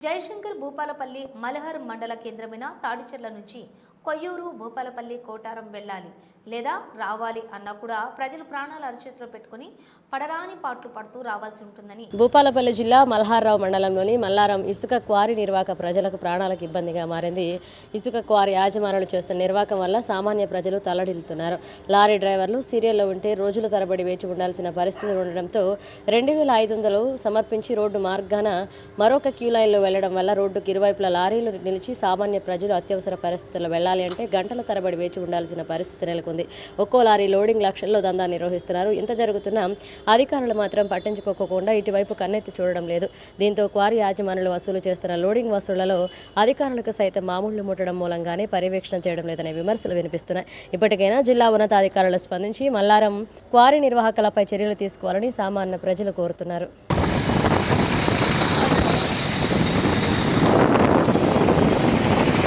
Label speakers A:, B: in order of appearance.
A: జయశంకర్ భూపాలపల్లి మలహర్ మండల కేంద్రమైన తాడిచెర్ల నుంచి కొయ్యూరు భూపాలపల్లి కోటారం వెళ్ళాలి. లేదా రావాలి అన్నా కూడా ప్రజలు ప్రాణాలు అరచేతిలో పెట్టుకుని పడరాని పాటలు పడుతూ రావాల్సి ఉంటుందని.
B: భూపాలపల్లి జిల్లా మల్హార్రావు మండలంలోని మల్లారం ఇసుక క్వారీ నిర్వాహక ప్రజలకు ప్రాణాలకు ఇబ్బందిగా మారింది. ఇసుక క్వారీ యాజమానులు చేస్తున్న నిర్వాహకం వల్ల సామాన్య ప్రజలు తల్లడిల్లుతున్నారు లారీ డ్రైవర్లు సీరియల్లో ఉంటే రోజుల తరబడి వేచి ఉండాల్సిన పరిస్థితి ఉండడంతో రెండు వేల ఐదు వందలు సమర్పించి రోడ్డు మార్గాన మరొక క్యూ లైన్లో వెళ్ళడం వల్ల రోడ్డుకు ఇరువైపుల లారీలు నిలిచి సామాన్య ప్రజలు అత్యవసర పరిస్థితుల్లో వెళ్ళాలి అంటే గంటల తరబడి వేచి ఉండాల్సిన పరిస్థితి నెలకొంది. ఒక్కో లారీ లోడింగ్ లక్షల్లో దందా నిర్వహిస్తున్నారు. ఇంత జరుగుతున్నా అధికారులు మాత్రం పట్టించుకోకుండా ఇటువైపు కన్నెత్తి చూడడం లేదు. దీంతో క్వారీ యాజమానులు వసూలు చేస్తున్న లోడింగ్ వసూళ్ళలో అధికారులకు సైతం మామూళ్ళు ముట్టడం మూలంగానే పర్యవేక్షణ చేయడం లేదనే విమర్శలు వినిపిస్తున్నాయి. ఇప్పటికైనా జిల్లా ఉన్నతాధికారులు స్పందించి మల్లారం క్వారీ నిర్వాహకులపై చర్యలు తీసుకోవాలని సామాన్య ప్రజలు కోరుతున్నారు.